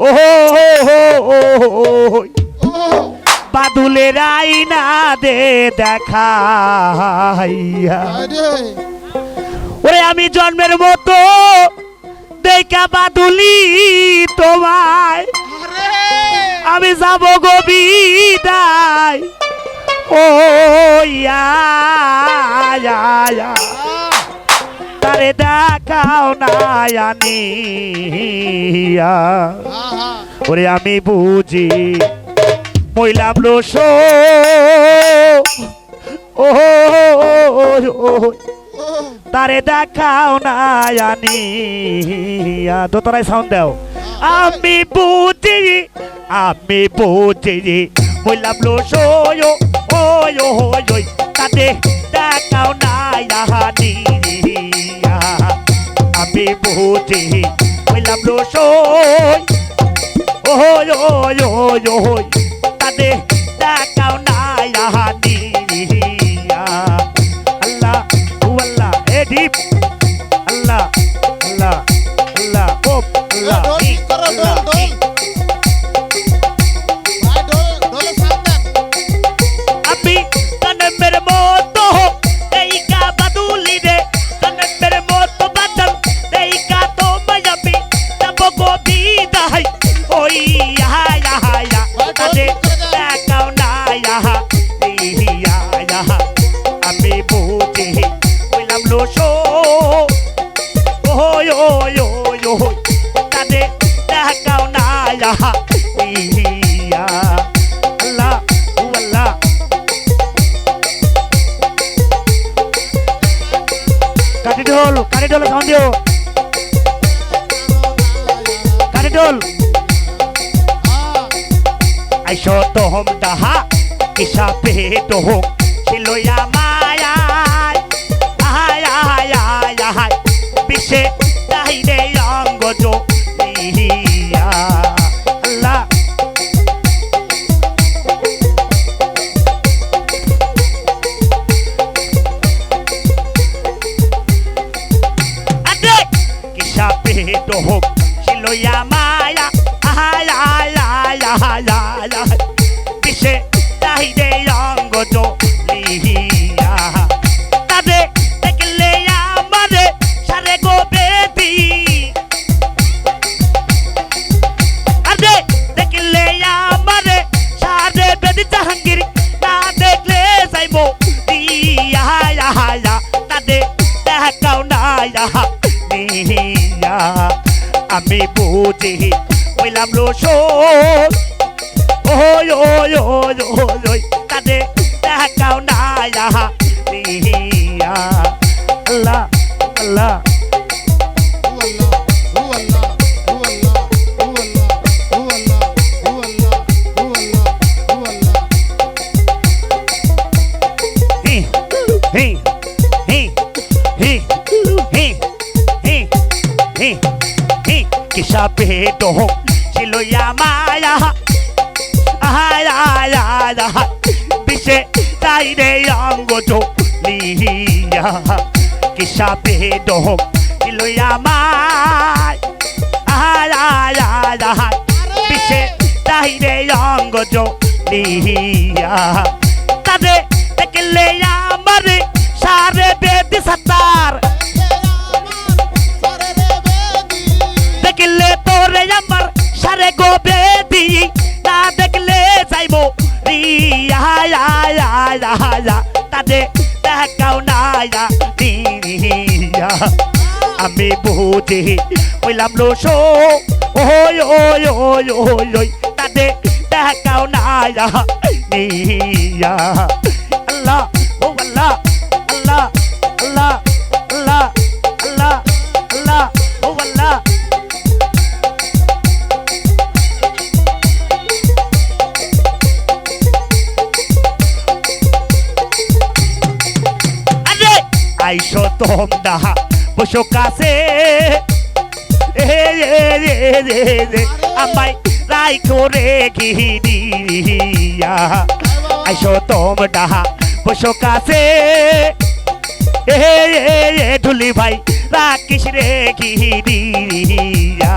ও হো হো হো হো বাদুলের আইনা দে দেখাইয়া। আরে। ওরে আমি জন্মের মতো দেখা বাদুলি তোমায়। আমি যাব গো বিদায়। ও ইয়া আমারে দেখাও নায়ানিয়া ওরে আমি বুঝি মইলাম রস ও তারে দেখাও নায়ানিয়া দোতরায় সাউন্ড দাও আমি বুঝি আমি বুঝি মইলাম রস ও ও তাতে দেখাও নায়ানিয়া বুঝি বুঝি হইলাম রসই ওহো ওহো ওহো তাদের দেখাও ঢোল কানে ঢোল সাউন্ড দিও কানে ঢোল আইসো তোহম পেটো হোক ছিলয়া মায়া আহায় আহায় আহায় বিশ্বে তাহিরে অঙ্গ ইহিয়া তাদের দেখলে আমারে সারে গো বেবি আরে দেখলে আমারে সারে বেদি জাহাঙ্গীর না দেখলে যাইবো ইয়া তাদের দেখাও না নিয়া আমি বুঝি হইলাম ওই ওই ওই ওই ওই তাদের দেখাও না sabido si lo llama ya ay ay ay ay dice dai de yango to liya que sabido si lo llama ay ay ay ay dice dai de yango to liya tade te que le llama re sare de desatar তোরে আমার সারে গোবে দি তা দেখলে যাইব। রিয়া তাদে দেখাও না। রিয়া আমি বুঝি, কইলাম লো সো ওই ওই ওই ওই ওই তাদে দেখাও না। রিয়া আল্লাহ। আইসো তোমরা বসো কাছে আমায় রাই করে ঘিরিয়া আইসো তোমরা বসো কাছে ঢুলি ভাই রাখিস রে ঘিরিয়া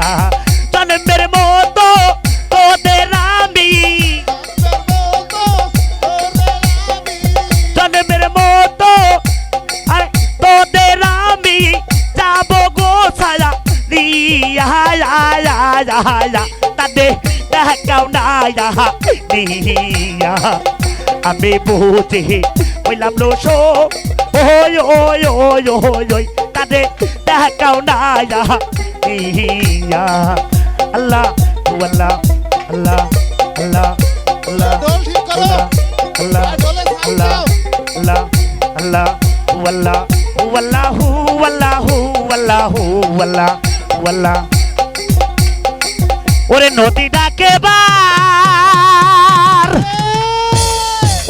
জন্মের মতো তোদের যাহায়া তাদের দেখাও না যাহা নিয়া আমি বুঝি হইলাম লো সো ওই ওই ওই ওই ওই তাদের দেখাও না যাহা নিয়া আল্লাহ আল্লাহ আল্লাহ আল্লাহ আল্লাহ ডোল ঠিক করো আল্লাহ ডোলে সাউন্ড আল্লাহ দাও আল্লাহ আল্লাহ ওয়াল্লাহ ওরে নদী ডাকে বার।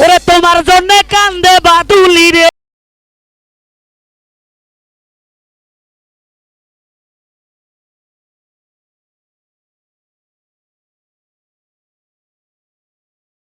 ওরে তোমার জন্য কান্দে বাদুলি রে।